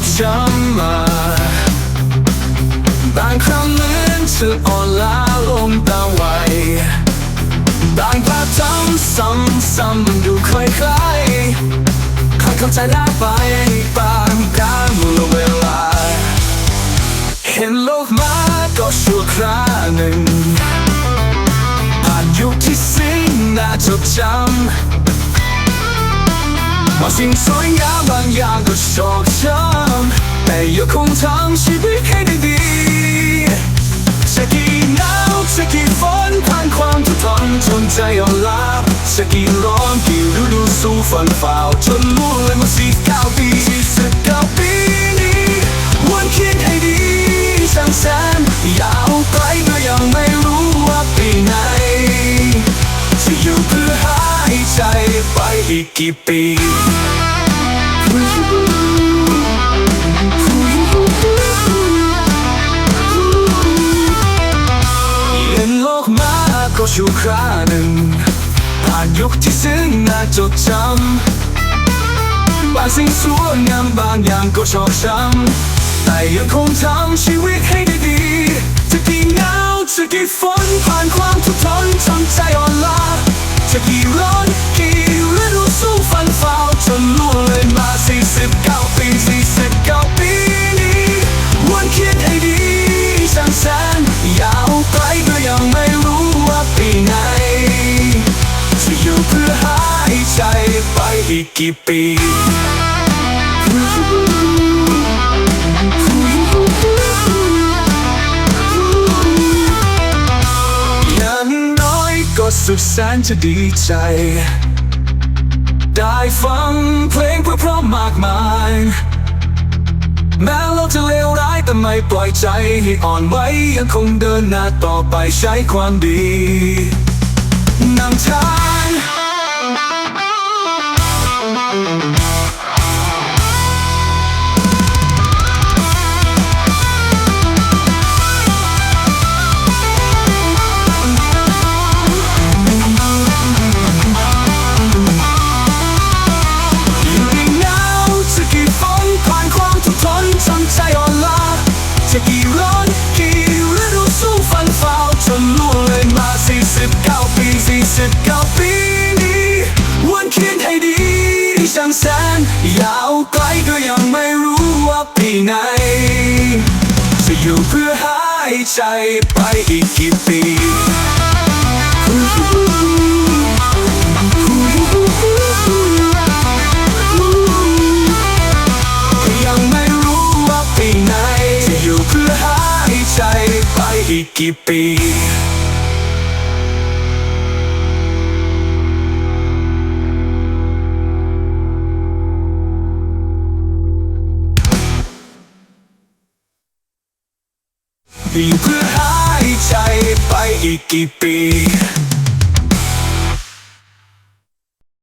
บช้ำมาบางครั้งเหมือนเธออ่อนล้าลงตาไวบางภาพจำซ้ำซ้ำดูคล้ายคล้ายคอยคำใจได้ไปบางการมุลเวลา เห็นโลกมาก็ชั่วคราหนึ่งผ่านยุคที่สิ้นน่าจดจำ บางสิ่งสวยงามบางอย่างก็ชอกช้ำแต่ยังคงทำชีวิตให้ได้ดีจะกี่หนาวจะกี่ฝนผ่านความทุกข์ทนจนใจอ่อนล้าจะกี่ร้อนกี่ฤดูสู้ฝันฝ่าจนล่วงเลยมาสี่เก้าปี อีกกี่ปีเห็นโลกมาก็ชั่วคราหนึ่งผ่านยุคที่ซึ้งน่าจดจำบางสิ่งสวยงามบางอย่างก็ชอกช้ำแต่ยังคงทำชีวิตให้ได้ดีจะกี่หนาวจะกี่ฝนผ่านความทุกข์ทนจนใจอ่อนล้าจะกี่ร้อนกี่ันฝ่าจนล่วงเลยมาสี่สิบเก้าปีสี่สิบเก้าปีนี้วนคิดให้ดีช่างแสนยาวไกลก็ยังไม่รู้ว่าปีไหน จะอยู่เพื่อหายใจไปอีกกี่ปีอย่างน้อยก็สุดแสนจะดีใจ ได้ฟังเพลงเพื่อพร้อมมากมาย แม้เราจะเลวร้ายแต่ไม่ปล่อยใจให้อ่อนไหวยังคงเดินหน้าต่อไปใช้ความดีนำทาง จะกี่ร้อนกี่ฤดูสู้ฟันฝ่าจนล่วงเลยมาสี่สิบเก้าปีสี่สิบเก้าปีนี้วนคิดให้ดีช่างแสนยาวไกลก็ยังไม่รู้ว่าปีไหน จะอยู่เพื่อหายใจไปอีกกี่ปี กี่ปีอยู่เพื่อหายใจไปอีกกี่ปี